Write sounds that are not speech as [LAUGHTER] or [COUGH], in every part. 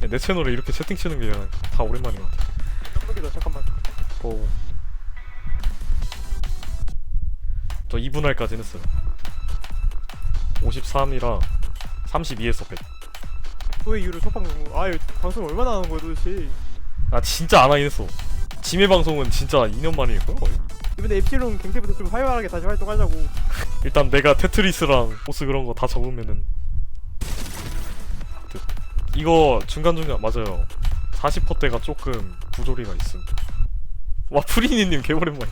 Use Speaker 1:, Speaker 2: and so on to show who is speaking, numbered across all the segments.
Speaker 1: 내 채널에 이렇게 채팅 치는 게 다 오랜만인 것 같아.
Speaker 2: 잠깐만 잠깐만
Speaker 1: 오. 저 2분할까지는 했어요. 53이랑 32에서 100.
Speaker 2: 그 이후로 첫방 아유 방송 얼마나 하는 거야 도대체
Speaker 1: 아 진짜 안 하긴 했어. 지메 방송은 진짜 2년 만일걸 거의.
Speaker 2: 이번에 엡실론 갱태부터 좀 활발하게 다시 활동하자고 [LAUGHS]
Speaker 1: 일단 내가 테트리스랑 보스 그런 거 다 적으면은 그- 이거 중간중간 맞아요. 40%대가 조금 부조리가 있음. 와 프리니님 개오랜만에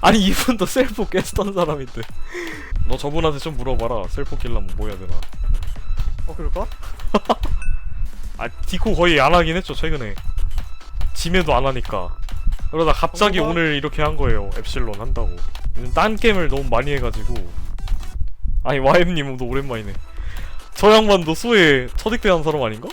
Speaker 1: 아니 이분도 셀프 깼던 사람인데. 너 저분한테 좀 물어봐라. 셀프 킬려면 뭐 해야 되나.
Speaker 2: 어 그럴까? [LAUGHS]
Speaker 1: 아 디코 거의 안 하긴 했죠 최근에. 짐에도 안 하니까. 그러다 갑자기
Speaker 2: 어머나.
Speaker 1: 오늘 이렇게 한 거예요. 앱실론 한다고. 딴 게임을 너무 많이 해가지고. 아니 와임님도 오랜만이네 저 양반도 수에 처직대 한 사람 아닌가?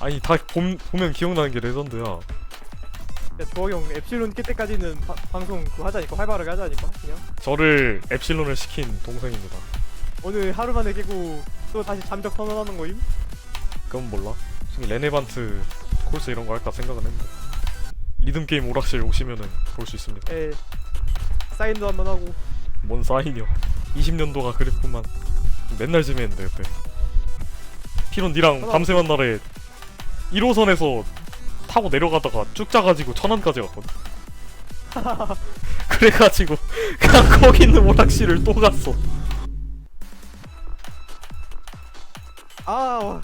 Speaker 1: 아니 다 봄, 보면 기억나는 게 레전드야.
Speaker 2: 야 조학이 형 엡실론 깰 때까지는 바, 방송 그거 하자니까? 활발하게 하자니까? 그냥?
Speaker 1: 저를 앱실론을 시킨 동생입니다.
Speaker 2: 오늘 하루 만에 깨고 또 다시 잠적 선언하는 거임?
Speaker 1: 그건 몰라. 지금 레네반트 콜스 이런 거 할까 생각은 했는데. 리듬 게임 오락실 오시면은 볼 수 있습니다.
Speaker 2: 에 사인도 한번 하고.
Speaker 1: 뭔 사인이요 20년도가 그랬구만. 맨날 지매했는데 그때 피론 니랑 밤새 만날에 1호선에서 타고 내려가다가 쭉 짜가지고 천안까지 갔거든. [LAUGHS] 그래가지고 그냥 거기 있는 오락실을 또 갔어.
Speaker 2: 아49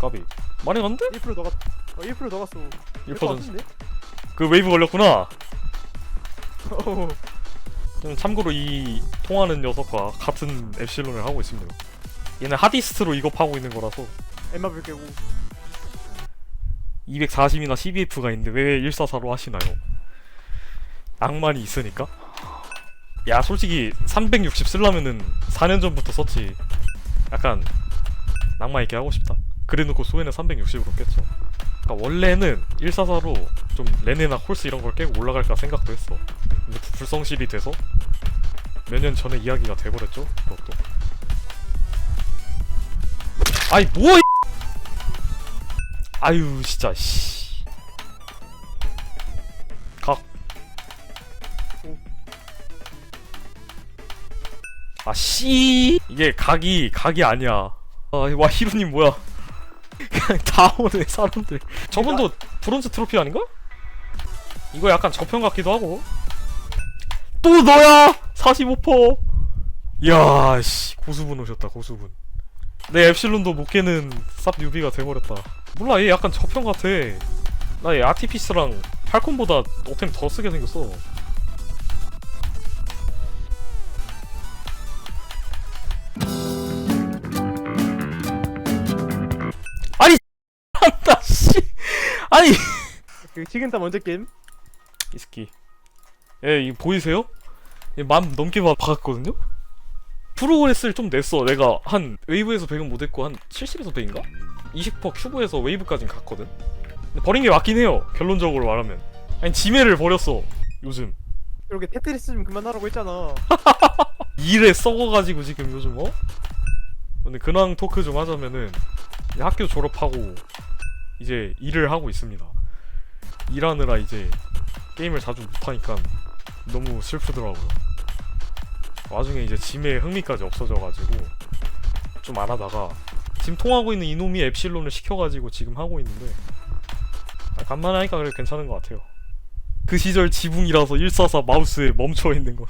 Speaker 1: 까비. 많이 갔는데?
Speaker 2: 1%더 갔.. 어 1%더 갔어.
Speaker 1: 1%전 그 웨이브 걸렸구나. [LAUGHS]
Speaker 2: 어.
Speaker 1: 음, 참고로 이 통하는 녀석과 같은 앱실론을 하고 있습니다 얘는 하디스트로 이거 파고 있는 거라서.
Speaker 2: 엠마블 깨고.
Speaker 1: 240이나 CBF가 있는데 왜 144로 하시나요? 낭만이 있으니까? 야 솔직히 360 쓰려면은 4년 전부터 썼지. 약간 낭만 있게 하고 싶다. 그래놓고 소에는 360으로 깼죠. 그러니까 원래는 144로 좀 레네나 콜스 이런 걸 깨고 올라갈까 생각도 했어. 근데 부- 불성실이 돼서 몇 년 전에 이야기가 돼버렸죠 그것도 아이 뭐 아유 진짜 씨. 각. 아 씨. 이게 각이 각이 아니야. 아와 히로님 뭐야? [LAUGHS] 그냥 다 오네 사람들. 저분도 브론즈 트로피 아닌가? 이거 약간 저편 같기도 하고. 또 너야? 45%. 이야 씨 고수분 오셨다 고수분. 내 앱실론도 못 깨는 쌉 뉴비가 돼버렸다. 몰라 얘 약간 저편 같아 나 얘 아티피스랑 팔콘보다 어템 더 쓰게 생겼어 아니 [LAUGHS] 한다 씨 아니
Speaker 2: 그 지금다 먼저 게임
Speaker 1: 이 새끼 예 이거 보이세요? 얘만 넘게 봐- 박았거든요? 프로그레스를 좀 냈어. 내가 한 웨이브에서 100은 못했고 한 70에서 100인가? 20% 큐브에서 웨이브까진 갔거든? 근데 버린 게 맞긴 해요. 결론적으로 말하면. 아니 지메를 버렸어. 요즘.
Speaker 2: 이렇게 테트리스 좀 그만하라고 했잖아. [LAUGHS]
Speaker 1: 일에 썩어가지고 지금 요즘 어? 근데 근황 토크 좀 하자면은 이제 학교 졸업하고 이제 일을 하고 있습니다. 일하느라 이제 게임을 자주 못하니까 너무 슬프더라고요 와중에 이제 짐에 흥미까지 없어져가지고 좀 안 하다가 지금 통하고 있는 이놈이 앱실론을 시켜가지고 지금 하고 있는데 아, 간만에 하니까 그래 괜찮은 것 같아요. 그 시절 지붕이라서 144 마우스에 멈춰있는 거.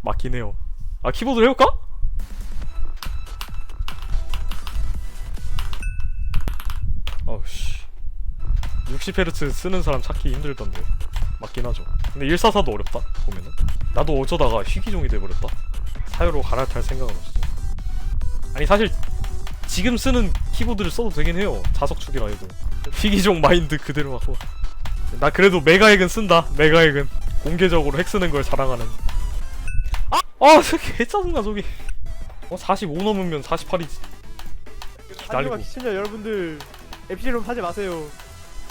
Speaker 1: 맞긴 해요. 아 키보드를 해볼까? 어우씨. 60Hz 쓰는 사람 찾기 힘들던데. 맞긴 하죠. 근데 144도 어렵다 보면은 나도 어쩌다가 희귀종이 돼버렸다? 사유로 갈아탈 생각은 없어. 아니 사실 지금 쓰는 키보드를 써도 되긴 해요. 자석축이라 해도. 희귀종 마인드 그대로 갖고. 나 그래도 메가액은 쓴다. 메가액은. 공개적으로 핵 쓰는 걸 자랑하는. 아, 개 짜증나 저기. 어, 45 넘으면 48이지. 기다리고.
Speaker 2: 시청자 여러분들 엡실론 하지 마세요.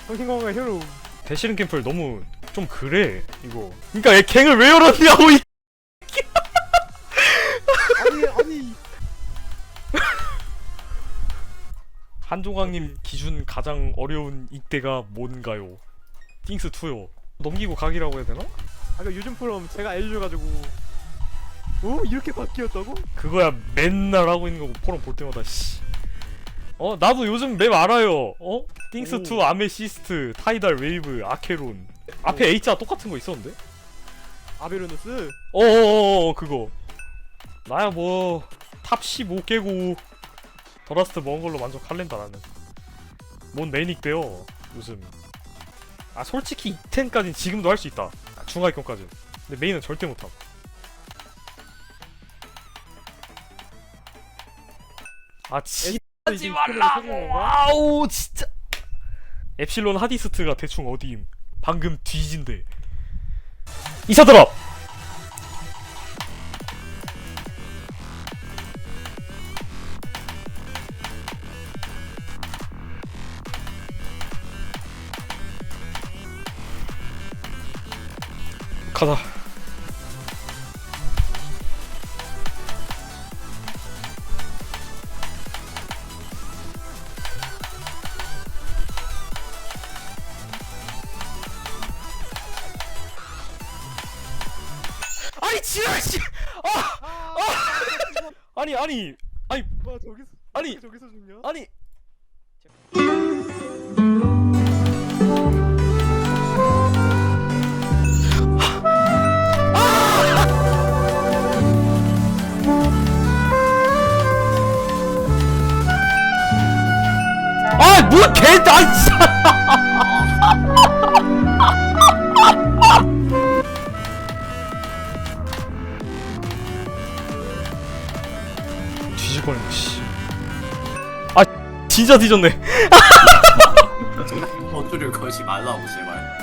Speaker 2: 정신건강에 효로
Speaker 1: 대시른 캠플 너무 좀 그래 이거. 그러니까 얘 갱을 왜 열었냐고 이.
Speaker 2: 아니 아니 [LAUGHS]
Speaker 1: 한종강님 기준 가장 어려운 이때가 뭔가요? 띵스 2요. 넘기고 각이라고 해야 되나?
Speaker 2: 아까 요즘 프롬 제가 알려줘가지고 오 이렇게 바뀌었다고?
Speaker 1: 그거야 맨날 하고 있는 거고 포럼 볼 때마다 씨. 어 나도 요즘 맵 알아요. 어? 띵스 2,
Speaker 2: 오.
Speaker 1: 아메시스트, 타이달 웨이브, 아케론. 앞에 H자 똑같은 거 있었는데?
Speaker 2: 아베르누스
Speaker 1: 어어어 그거. 나야 뭐 탑 15 깨고 더라스트 먹은 걸로 만족할랜다 나는. 뭔 매닉 돼요 요즘. 아 솔직히 2텐까지는 지금도 할 수 있다. 중하위권까지. 근데 메인은 절대 못함. 아 진. 하지
Speaker 2: 건가?
Speaker 1: 아우 진짜 엡실론 하디스트가 대충 어디임 방금 뒤진대. 이사 드랍! 가자 아니 지랄 씨 아!
Speaker 2: 아,
Speaker 1: 아니 아니 아니
Speaker 2: 와 저기서
Speaker 1: 아니
Speaker 2: 저기서 죽냐?
Speaker 1: 아니 아, 뭐야, 개, 아, 진짜. 뒤질 뻔했네 씨. 아 진짜 뒤졌네 아, 어쩌려 거지 말라고 제발